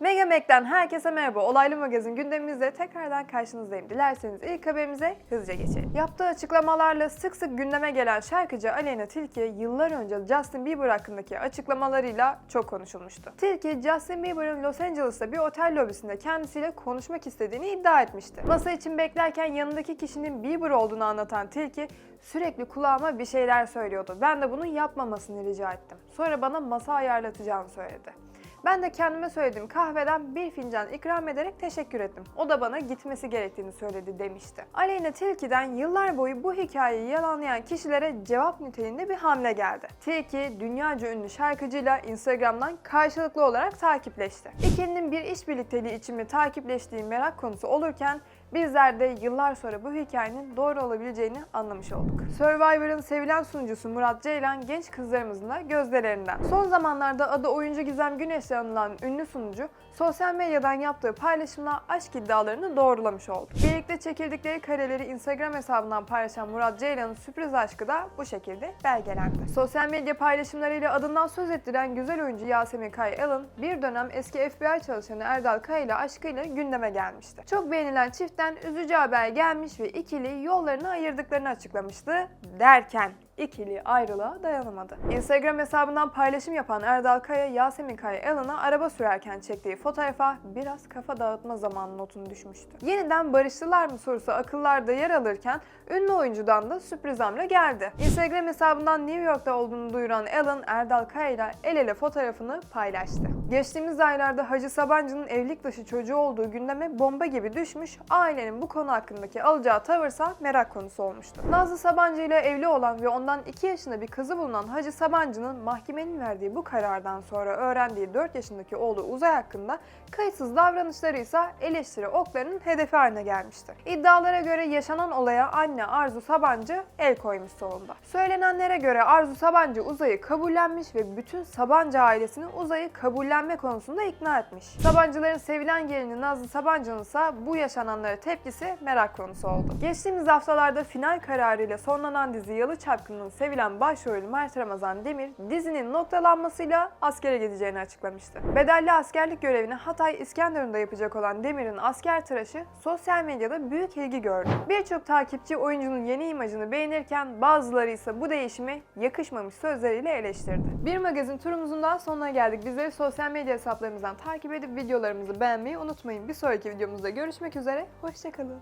Mega Mac'den herkese merhaba. Olaylı magazin gündemimizde tekrardan karşınızdayım. Dilerseniz ilk haberimize hızlıca geçelim. Yaptığı açıklamalarla sık sık gündeme gelen şarkıcı Aleyna Tilki yıllar önce Justin Bieber hakkındaki açıklamalarıyla çok konuşulmuştu. Tilki, Justin Bieber'ın Los Angeles'ta bir otel lobisinde kendisiyle konuşmak istediğini iddia etmişti. Masa için beklerken yanındaki kişinin Bieber olduğunu anlatan Tilki sürekli kulağıma bir şeyler söylüyordu. Ben de bunu yapmamasını rica ettim. Sonra bana masa ayarlatacağını söyledi. Ben de kendime söylediğim kahveden bir fincan ikram ederek teşekkür ettim. O da bana gitmesi gerektiğini söyledi demişti. Aleyna Tilki'den yıllar boyu bu hikayeyi yalanlayan kişilere cevap niteliğinde bir hamle geldi. Tilki, dünyaca ünlü şarkıcıyla Instagram'dan karşılıklı olarak takipleşti. İkilinin bir iş birlikteliği için mi takipleştiği merak konusu olurken Bizler de yıllar sonra bu hikayenin doğru olabileceğini anlamış olduk. Survivor'ın sevilen sunucusu Murat Ceylan genç kızlarımızın da gözdelerinden. Son zamanlarda adı oyuncu Gizem Güneş'le anılan ünlü sunucu sosyal medyadan yaptığı paylaşımla aşk iddialarını doğrulamış oldu. Birlikte çekildikleri kareleri Instagram hesabından paylaşan Murat Ceylan'ın sürpriz aşkı da bu şekilde belgelendi. Sosyal medya paylaşımlarıyla adından söz ettiren güzel oyuncu Yasemin Kay Alın bir dönem eski FBI çalışanı Erdal Kaya ile aşkıyla gündeme gelmişti. Çok beğenilen çiftten üzücü haber gelmiş ve ikili yollarını ayırdıklarını açıklamıştı derken ikili ayrılığa dayanamadı. Instagram hesabından paylaşım yapan Erdal Kaya, Yasemin Kaya Alan'a araba sürerken çektiği fotoğrafa biraz kafa dağıtma zamanı notunu düşmüştü. Yeniden barıştılar mı sorusu akıllarda yer alırken ünlü oyuncudan da sürpriz hamle geldi. Instagram hesabından New York'ta olduğunu duyuran Alan, Erdal Kaya ile el ele fotoğrafını paylaştı. Geçtiğimiz aylarda Hacı Sabancı'nın evlilik dışı çocuğu olduğu gündeme bomba gibi düşmüş, ailenin bu konu hakkındaki alacağı tavırsa merak konusu olmuştu. Nazlı Sabancı ile evli olan ve ondan 2 yaşında bir kızı bulunan Hacı Sabancı'nın mahkemenin verdiği bu karardan sonra öğrendiği 4 yaşındaki oğlu Uzay hakkında kayıtsız davranışları ise eleştiri oklarının hedefi haline gelmişti. İddialara göre yaşanan olaya anne Arzu Sabancı el koymuş sonunda. Söylenenlere göre Arzu Sabancı Uzay'ı kabullenmiş ve bütün Sabancı ailesini Uzay'ı kabullenme konusunda ikna etmiş. Sabancıların sevilen gelini Nazlı Sabancı'nın ise bu yaşananlara tepkisi merak konusu oldu. Geçtiğimiz haftalarda final kararıyla sonlanan dizi Yalı Çapkını'nın sevilen başrolü Mert Ramazan Demir dizinin noktalanmasıyla askere gideceğini açıklamıştı. Bedelli askerlik görevini Hatay İskenderun'da yapacak olan Demir'in asker tıraşı sosyal medyada büyük ilgi gördü. Birçok takipçi oyuncunun yeni imajını beğenirken bazıları ise bu değişimi yakışmamış sözleriyle eleştirdi. Bir magazin turumuzun daha sonuna geldik. Bizleri sosyal medya hesaplarımızdan takip edip videolarımızı beğenmeyi unutmayın. Bir sonraki videomuzda görüşmek üzere. Hoşçakalın.